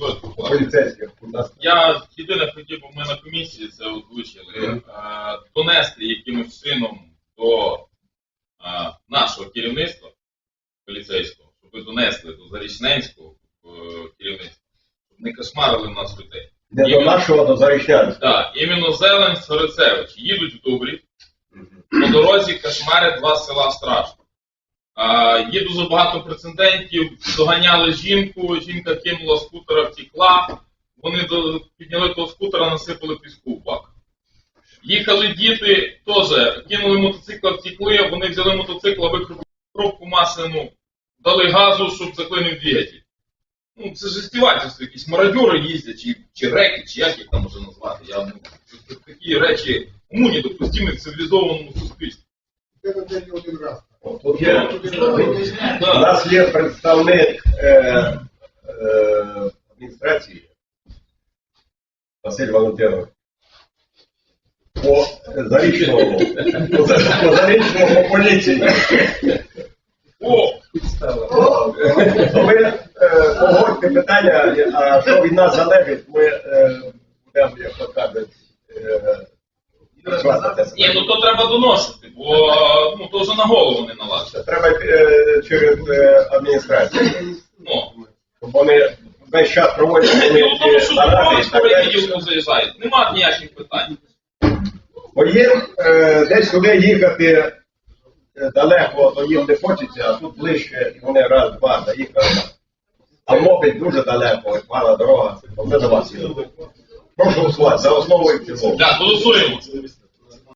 Ласка. поліцейських. Я єдине хотів би, ми на комісії це озвучили, е, донести якимось чином до е, нашого керівництва поліцейського, щоб ви донесли до Зарічненського е, керівництва, щоб не кошмарили в нас людей. Не до нашого, а до Зарічнянського. Так, іменно Зелень Сорицевич їдуть в Дубрі, по дорозі кошмарять два села страшно. Є дуже багато прецедентів. Доганяли жінку, жінка кинула скутера, втекла. Вони підняли того скутера, насипали піску в бак. Їхали діти, теж кинули мотоцикл, втекли, вони взяли мотоцикл, викрутили пробку масляну, дали газу, щоб заклинив двигатель. Ну, це ж здівательство, якісь мародьори їздять, чи, чи реки, чи як їх там можна назвати. Я, ну, це- це такі речі уму недопустимі в цивілізованому суспільстві. Для не один раз. Є, у нас є представник е, е, адміністрації Василь Валентинович. По зарічному, по, за- по по поліції. О, Ви е, погодьте питання, а що від нас залежить, ми е, будемо, як то кажуть, е, ні, ну то треба доносити, бо ну, то вже на голову не налазить. Треба е, через е, адміністрацію. Ну, Вони весь час проводять вони ну тому що наради і так далі. заїжджають, нема ніяких питань. Бо їм е, десь туди їхати е, далеко, то їм не хочеться, а тут ближче, і вони раз-два заїхали. А мопить дуже далеко, і пара дорога, то це до вас. Прошу голосувати за основу і в цілому. Так, голосуємо.